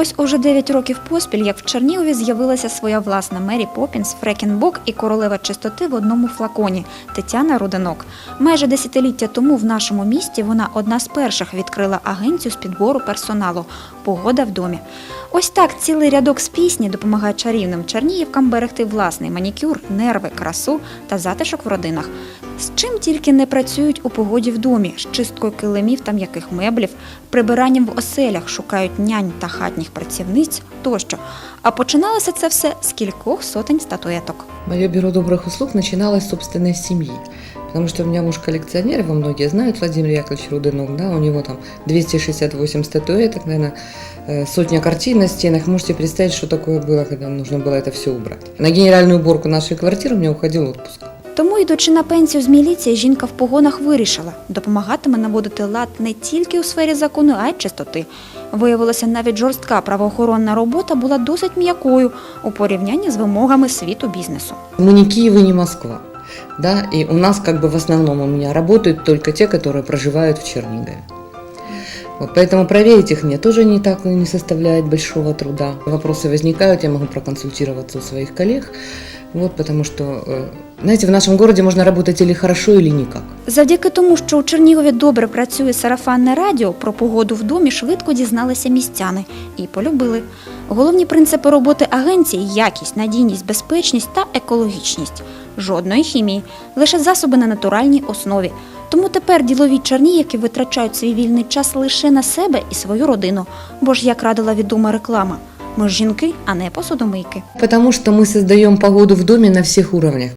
Ось уже 9 років поспіль, як в Чернігові з'явилася своя власна Мері Попінс, Фрекінбок і королева чистоти в одному флаконі Тетяна Руденок. Майже десятиліття тому в нашому місті вона одна з перших відкрила агенцію з підбору персоналу Погода в домі. Ось так цілий рядок з пісні допомагає чарівним чернігівкам берегти власний манікюр, нерви, красу та затишок в родинах. З чим тільки не працюють у погоді в домі, з чисткою килимів та м'яких меблів, прибиранням в оселях, шукають нянь та хатніх працівниць тощо. А починалося це все з кількох сотень статуеток. Мое бюро добрых услуг начиналось с собственной семьи. Потому что у меня муж коллекционер, его многие знают, Владимир Яковлевич Руденок, да, у него там 268 статуэток, наверное, э, сотня картин на стенах. Можете представить, что такое было, когда нужно было это все убрать. На генеральную уборку нашей квартиры у меня уходил отпуск. Тому, йдучи на пенсію з міліції, жінка в погонах вирішила, допомагатиме наводити лад не тільки у сфері закону, а й чистоти. Виявилося, навіть жорстка правоохоронна робота була досить м'якою у порівнянні з вимогами світу бізнесу. Мы не Киев и не Москва. Да, и у нас как бы в основном у меня работают только те, которые проживают в Чернигове. Вот, поэтому проверить их мне тоже не так не составляет большого труда. Вопросы возникают, я могу проконсультироваться у своих коллег. Вот, потому что, э, знаете, в нашем городе можно работать или хорошо, или никак. Завдяки тому, що у Чернігові добре працює сарафанне радіо, про погоду в домі швидко дізналися містяни і полюбили. Головні принципи роботи агенції якість, надійність, безпечність та екологічність. Жодної хімії, лише засоби на натуральній основі. Тому тепер ділові чернігівки витрачають свій вільний час лише на себе і свою родину. Бо ж як радила відома реклама, ми ж жінки, а не посудомийки. Потому що ми створюємо погоду в домі на всіх уровнях.